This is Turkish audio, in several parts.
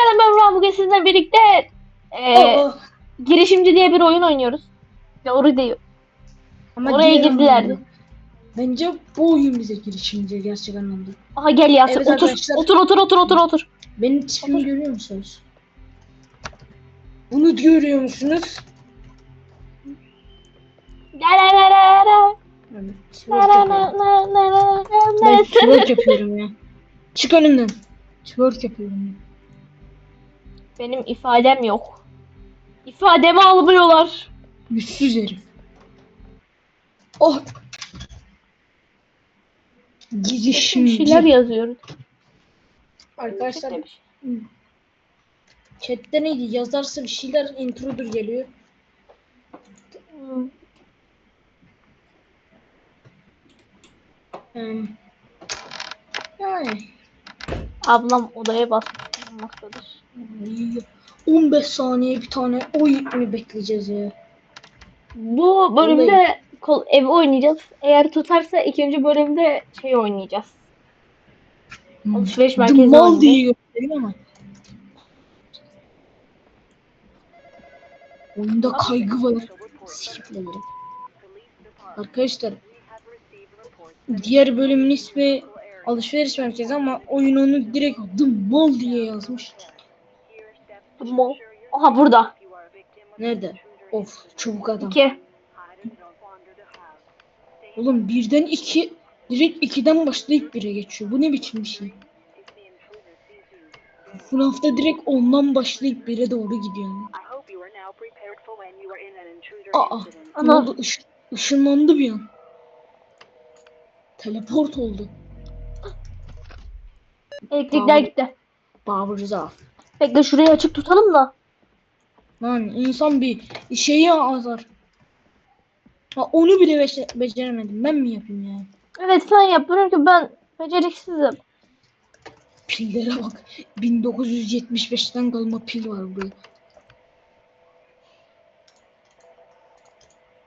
Selam ben Burak. Bugün sizinle birlikte e, Aa, girişimci diye bir oyun oynuyoruz. Doğru değil. ama oraya diğer girdiler. anlamda. Bence bu oyun bize girişimci gerçek anlamda. Aha gel Yasin. Evet otur. arkadaşlar. otur. Otur otur otur otur Benim tipimi görüyor musunuz? Bunu görüyor musunuz? La la la la Ben twerk yapıyorum ya. Çık önümden. Twerk yapıyorum ya. Benim ifadem yok. İfademi almıyorlar. Yüzsüz herif. Oh. Bir Girişimci. şeyler yazıyorum. Arkadaşlar Bir şey. chatte neydi? Yazarsa bir şeyler introdur geliyor. Hmm. Hmm. Yani. Ablam odaya basmaktadır. 15 saniye bir tane oy mu bekleyeceğiz ya? Bu bölümde kol, ev oynayacağız. Eğer tutarsa ikinci bölümde şey oynayacağız. Alışveriş merkezi Mall oynayacağız. diye gösteriyor ama. Oyunda kaygı var. Sikiplerim. Arkadaşlar diğer bölümün ismi alışveriş merkezi ama oyun onu direkt The Mall diye yazmış. Mall. Aha burada. Nerede? Of çabuk adam. İki. Oğlum birden iki direkt ikiden başlayıp bire geçiyor. Bu ne biçim bir şey? Bu hafta direkt ondan başlayıp bire doğru gidiyor. Aa, ne Ana. oldu? Iş, ışınlandı bir an. Teleport oldu. Elektrikler gitti. Babırza. Bekle şurayı açık tutalım da. Lan insan bir şeyi azar. Ha, onu bile beşe- beceremedim. Ben mi yapayım ya? Evet sen yap. Çünkü ben beceriksizim. Pillere bak. 1975'ten kalma pil var burada.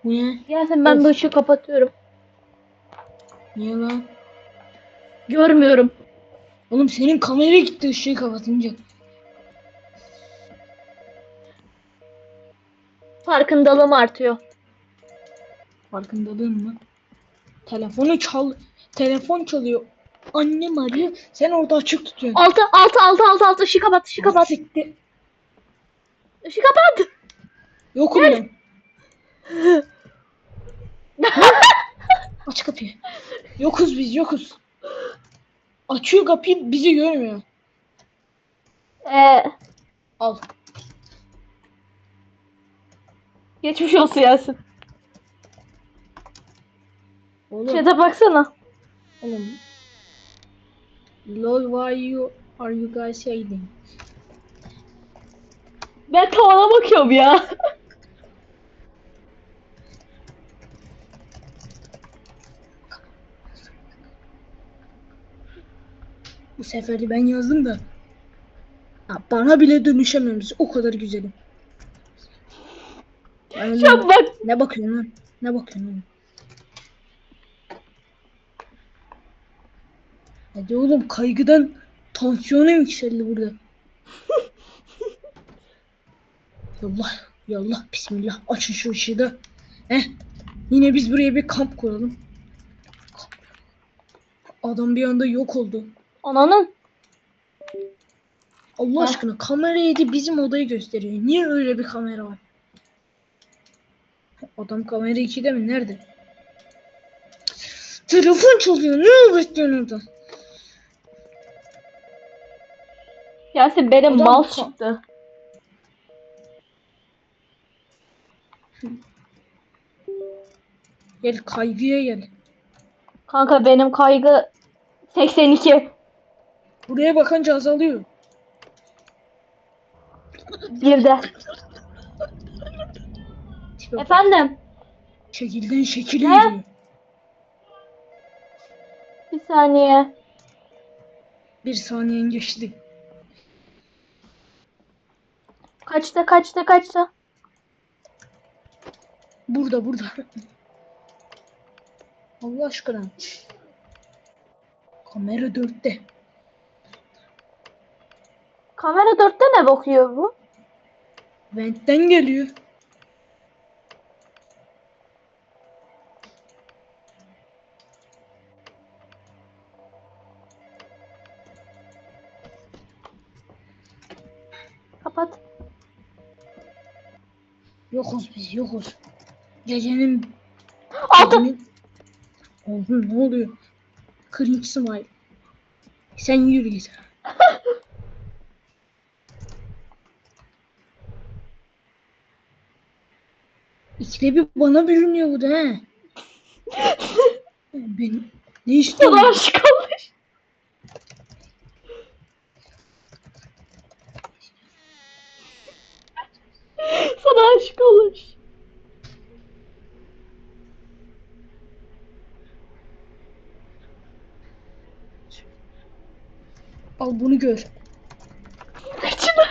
Bu ne? Gelsin ben Of. bu ışığı kapatıyorum. Niye lan? Görmüyorum. Oğlum senin kamera gitti ışığı kapatınca. Farkındalığım artıyor. Farkındalığın mı? Telefonu çal. Telefon çalıyor. Annem arıyor. Sen orada açık tutuyorsun. Altı altı altı altı altı ışığı kapat ışığı kapat. Siktir. Işığı kapat. Yokum ben. Aç kapıyı. Yokuz biz yokuz. Açıyor kapıyı bizi görmüyor. Ee, Al. Geçmiş olsun Yasin. Oğlum. Şurada baksana. Oğlum. Lol why you are you guys hiding? Ben tavana bakıyorum ya. Bu sefer de ben yazdım da. Ya bana bile dönüşemiyoruz. O kadar güzelim. Şu an bak. ne bakıyorsun lan? Ne bakıyorsun lan? Hadi oğlum kaygıdan tansiyonum yükseldi burada. Yallah, yallah, bismillah. Açın şu ışığı da. Heh. Yine biz buraya bir kamp kuralım. Adam bir anda yok oldu. Ananın. Allah Heh. aşkına kamerayı da bizim odayı gösteriyor. Niye öyle bir kamera var? Adam kamera 2'de mi? Nerede? Telefon çalıyor. Ne uğraşıyorsun orada? Yasin benim Adam ka- çıktı. Gel kaygıya gel. Kanka benim kaygı 82. Buraya bakınca azalıyor. Bir de. Bak. Efendim. Şekilden şekil Ne? yürüyor. Bir saniye. Bir saniyen geçti. Kaçta kaçta kaçta? Burada burada. Allah aşkına. Kamera dörtte. Kamera 4'te ne bakıyor bu? Vent'ten geliyor. Kapat. Yokuz biz yokuz. Gecenin gecenin... Oğlum ne oluyor? Cringe smile. Sen yürü git. İkide bir bana bürünüyor bu da he. Ben ne istiyorsun? Sana aşık aşık olmuş. Al bunu gör. Kaçını.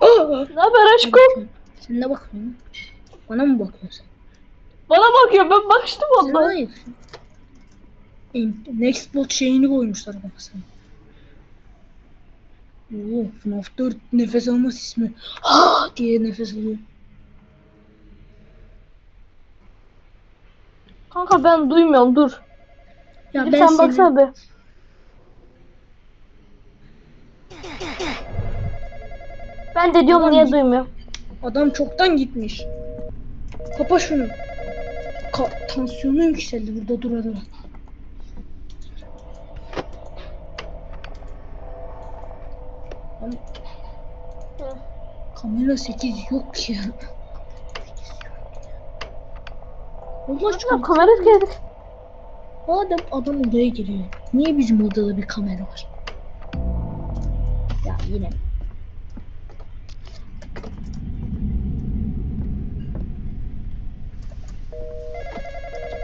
Aa! Ne haber aşkım? Sen ne bakıyorsun? Bana mı bakıyorsun? Bana bakıyor ben bakıştım Sen ondan. bana yapıyorsun. Next bot şeyini koymuşlar baksana. Oo, FNAF 4 nefes alma ismi. Ha diye nefes alıyor. Kanka ben duymuyorum dur. Ya Gidip ben sen seni... baksana bir. Ben de diyorum Ulan niye git. duymuyorum. Adam çoktan gitmiş. Kapa şunu. Ka- tansiyonu yükseldi burada dura dura. Kamera 8 yok ya. Allah aşkına kamera geldi. Madem adam odaya giriyor. Niye bizim odada bir kamera var? Ya yine.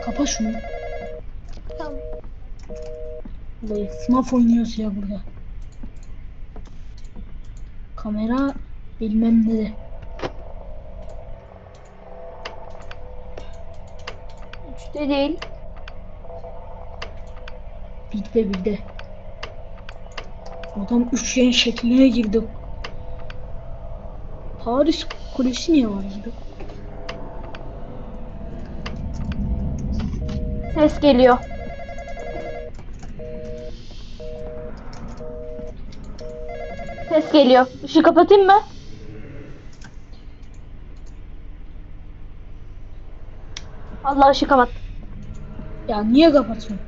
Kapa şunu. Tamam. Vallahi FNAF oynuyoruz ya burada. Kamera bilmem ne de. Üçte değil. Bilde bilde. Adam üçgen şekline girdi. Paris Kulesi niye var burada? Ses geliyor. Ses geliyor. Işığı kapatayım mı? Allah ışığı kapat. Ya niye kapatıyorsun?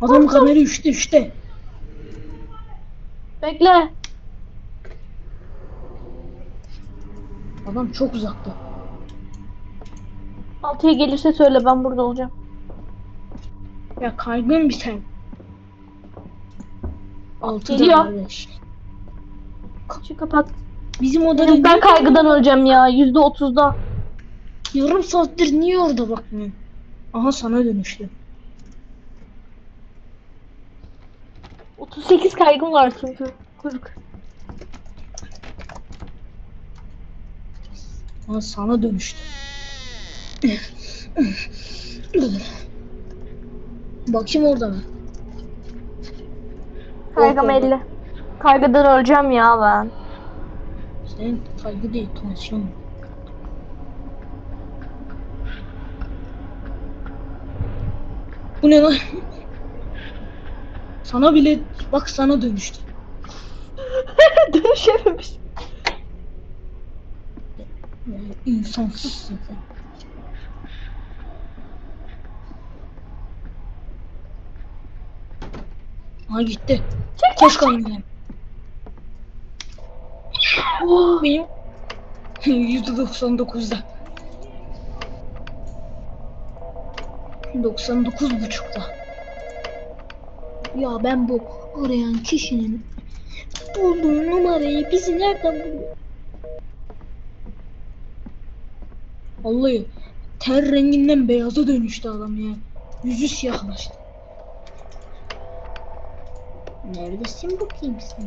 Adam kamera üçte üçte. Bekle. Adam çok uzakta. Altıya gelirse söyle ben burada olacağım. Ya kaygın bir sen. Altıda Geliyor. kardeş. Işığı kapat. Bizim odada Benim ben kaygıdan öleceğim ya. Yüzde otuzda. Yarım saattir niye orada bakmıyorsun? Aha sana dönüştü. 38 kaygım var çünkü. Kırk. Aha sana dönüştü. Bakayım orada mı? Kaygım Yok, oldu. 50. Kaygıdan öleceğim ya ben. Senin kaygı değil, tansiyon. Bu ne lan? Sana bile bak sana dönüştü. Dönüşememiş. Yani insansızsın sen. Ha gitti. Çek Koş kanka. Benim %99'da. 99 buçukta. Ya ben bu arayan kişinin bulduğu numarayı bizi nereden buluyor? Vallahi ter renginden beyaza dönüştü adam ya. Yüzü siyahlaştı. Neredesin bakayım sen?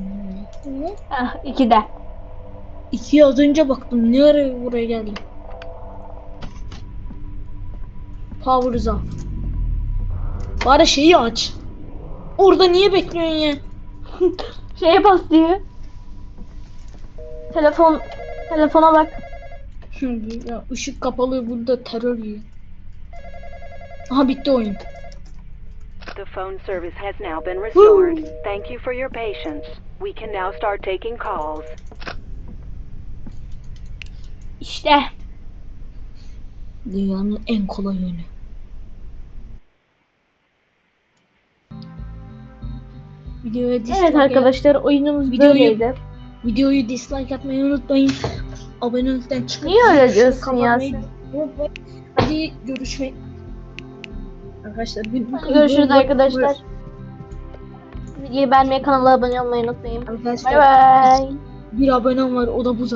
Hı? ah, iki de. İkiye az önce baktım. Ne ara buraya geldim? Power off. Bari şeyi aç. Orada niye bekliyorsun ya? Şeye bas diyor. Telefon telefona bak. Şimdi ya ışık kapalı burada terör yiyor. Aha bitti oyun. The phone service has now been restored. Thank you for your patience. We can now start taking calls. İşte. Dünyanın en kolay yönü. Videoya dislike Evet arkadaşlar oyunumuz Videoyu- böyleydi. Videoyu dislike atmayı unutmayın. Abonelikten çıkıp Niye öyle diyorsun ya. Hadi görüşmek. Arkadaşlar bir bu- Görüşürüz arkadaşlar. Videoyu beğenmeyi kanala abone olmayı unutmayın. Arkadaşlar Bay bay. bir abonem var o da bu